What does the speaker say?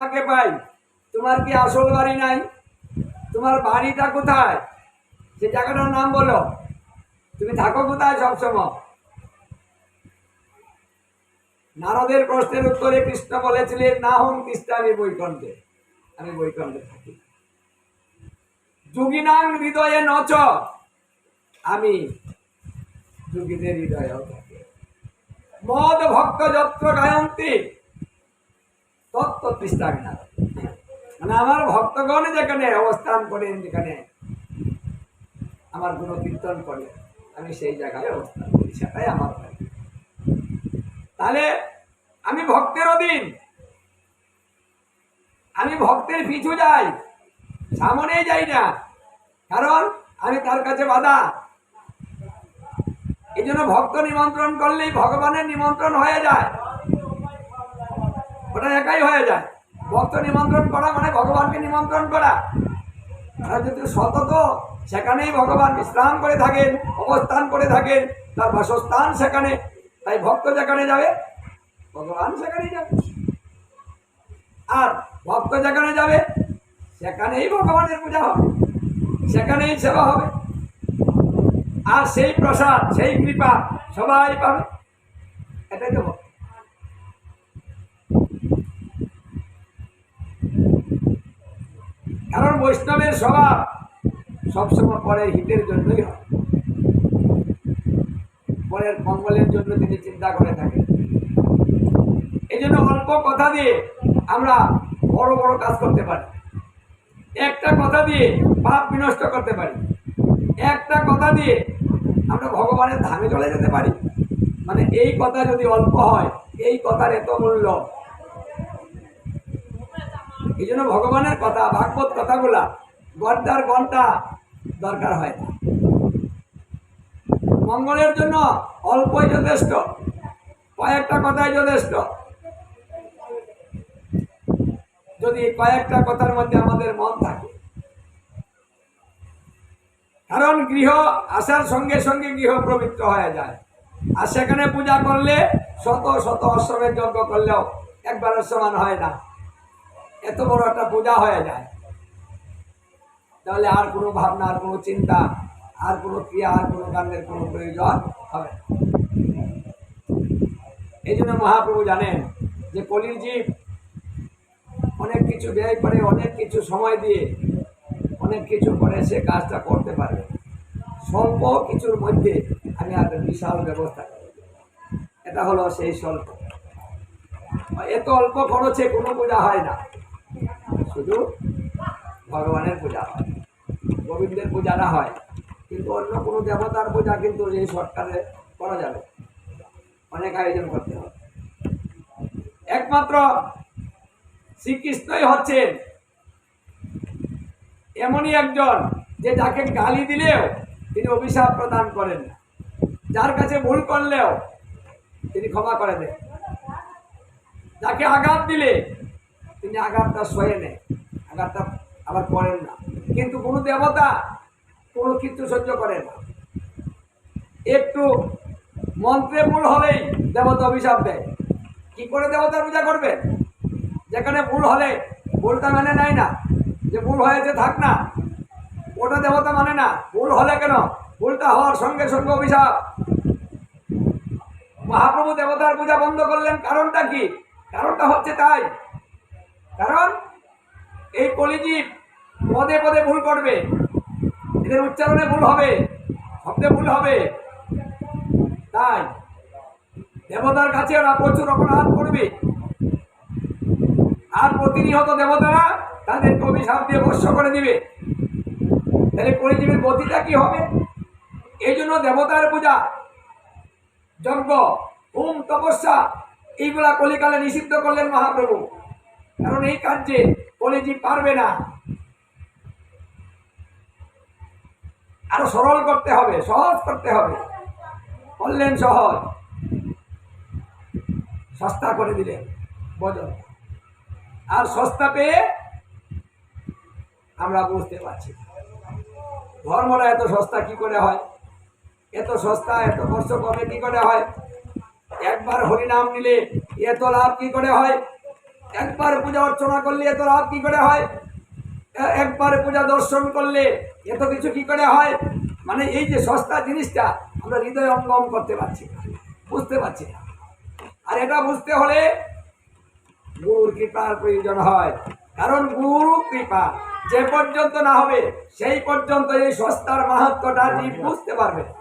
কাকে পাই তোমার কি আসল বাড়ি নাই? তোমার বাড়িটা কোথায়? সে জায়গাটার নাম বলো। তুমি থাকো কোথায় সবসময়? নারদের প্রশ্নের উত্তরে কৃষ্ণ বলেছিলেন, না হন কৃষ্ণ, আমি বৈকণ্ঠে। আমি বৈকণ্ঠে থাকি। যুগিনাং হৃদয়ে নচ। আমি যুগীদের হৃদয়েও থাকি। মদ ভক্ত যত্র গায়ন্তি। তত্ত্ব তৃষ্ণাজ্ঞা মানে আমার ভক্তগণ যেখানে অবস্থান করেন, যেখানে আমার কোনো কীর্তন করে, আমি সেই জায়গায় অবস্থান করি, সেটাই আমার তাহলে আমি ভক্তের অধীন, আমি ভক্তের পিছু যাই, সামনেই যাই না, কারণ আমি তার কাছে বাধা। এই ভক্ত নিমন্ত্রণ করলেই ভগবানের নিমন্ত্রণ হয়ে যায়। ওটা একাই হয়ে যায়। ভক্ত নিমন্ত্রণ করা মানে ভগবানকে নিমন্ত্রণ করা। আর যদি সতত সেখানেই ভগবান বিশ্রাম করে থাকেন, অবস্থান করে থাকেন, তার বাসস্থান সেখানে, তাই ভক্ত যেখানে যাবে, ভগবান সেখানেই যাবে। আর ভক্ত যেখানে যাবে, সেখানেই ভগবানের পূজা হবে, সেখানেই সেবা হবে। আর সেই প্রসাদ, সেই কৃপা সবাই পাবে। এটাই তো ভক্তি। কারণ বৈষ্ণবের স্বভাব সবসময় পরের হিতের জন্যই হয়। পরের মঙ্গলের জন্য তিনি চিন্তা করে থাকেন। এই জন্য অল্প কথা দিয়ে আমরা বড় বড় কাজ করতে পারি। একটা কথা দিয়ে পাপ বিনষ্ট করতে পারি। একটা কথা দিয়ে আমরা ভগবানের ধামে চলে যেতে পারি। মানে এই কথা যদি অল্প হয়, এই কথার এত মূল্য এই জন্য ভগবানের কথা, ভাগবত কথাগুলা ঘণ্টার ঘণ্টা দরকার হয় না। মঙ্গলের জন্য অল্পই যথেষ্ট, কয়েকটা কথাই যথেষ্ট। যদি কয়েকটা কথার মধ্যে আমাদের মন থাকে। কারণ গৃহ আসার সঙ্গে সঙ্গে গৃহ পবিত্র হয়ে যায়। আর সেখানে পূজা করলে শত শত অশ্বমের যজ্ঞ করলেও একবারের সমান হয় না। এত বড় একটা পূজা হয়ে যায়। তাহলে আর কোনো ভাবনা, আর কোনো চিন্তা, আর কোনো ক্রিয়া, আর কোনো কাণ্ডের কোনো প্রয়োজন হবে এই জন্য মহাপ্রভু জানেন যে কলির জীব অনেক কিছু ব্যয় করে, অনেক কিছু সময় দিয়ে, অনেক কিছু করে সে কাজটা করতে পারবে। স্বল্প কিছুর মধ্যে আমি একটা বিশাল ব্যবস্থা করব। এটা হলো সেই স্বল্প। এত অল্প খরচে কোনো পূজা হয় না। শুধু ভগবানের পূজা হয়, গোবিন্দের পূজাটা হয়। কিন্তু অন্য কোনো দেবতার পূজা কিন্তু এই সরকারে করা যাবে অনেক আয়োজন করতে হবে। একমাত্র শ্রীকৃষ্ণই হচ্ছেন এমনই একজন যে যাকে গালি দিলেও তিনি অভিশাপ প্রদান করেন না। যার কাছে ভুল করলেও তিনি ক্ষমা করে দেন। যাকে আঘাত দিলে তিনি আঘাতটা সয়ে নেয়। আঘাতটা আবার করেন না। কিন্তু কোনো দেবতা কোনো কিছু সহ্য করে না। একটু মন্ত্রে ভুল হলেই দেবতা অভিশাপ দেয়। কি করে দেবতার পূজা করবে? যেখানে ভুল হলে ভুলটা মানে নেয় না। যে ভুল হয়েছে থাক না। ওটা দেবতা মানে না। ভুল হলে কেন? ভুলটা হওয়ার সঙ্গে সঙ্গে অভিশাপ। মহাপ্রভু দেবতার পূজা বন্ধ করলেন কারণটা কি? কারণটা হচ্ছে তাই। কারণ এই কলিজীব পদে পদে ভুল করবে। এদের উচ্চারণে ভুল হবে, শব্দে ভুল হবে। তাই দেবতার কাছে ওরা প্রচুর অপরাধ করবে। আর প্রতিনিয়ত দেবতারা তাদেরকে অভিশাপ দিয়ে বর্ষ করে দিবে। তাহলে পরিজীবীর গতিটা কি হবে? এই জন্য দেবতার পূজা, যজ্ঞ, হোম, তপস্যা, এইগুলা কলিকালে নিষিদ্ধ করলেন মহাপ্রভু। কারণ এই কার্যে কলিজীব পারবে না। আরও সরল করতে হবে, সহজ করতে হবে। করলেন সহজ। সস্তা করে দিলেন, বদল। আর সস্তা পেয়ে আমরা বুঝতে পারছি। ধর্মরা এত সস্তা কি করে হয়? এত সস্তা, এত কষ্ট কমে কি করে হয়? একবার হরিনাম নিলে এত লাভ কি করে হয়? একবার পূজা অর্চনা করলে এত লাভ কি করে হয়? একবার পূজা দর্শন করলে এত কিছু কি করে হয়? মানে এই যে সস্তা জিনিসটা, আমরা হৃদয় অঙ্গম করতে পারছি বুঝতে পারছি না। আর এটা বুঝতে হলে গুরুর কৃপার প্রয়োজন হয়। কারণ গুরু কৃপা যে পর্যন্ত না হবে, সেই পর্যন্ত এই সস্তার মাহাত্মটা বুঝতে পারবে। না।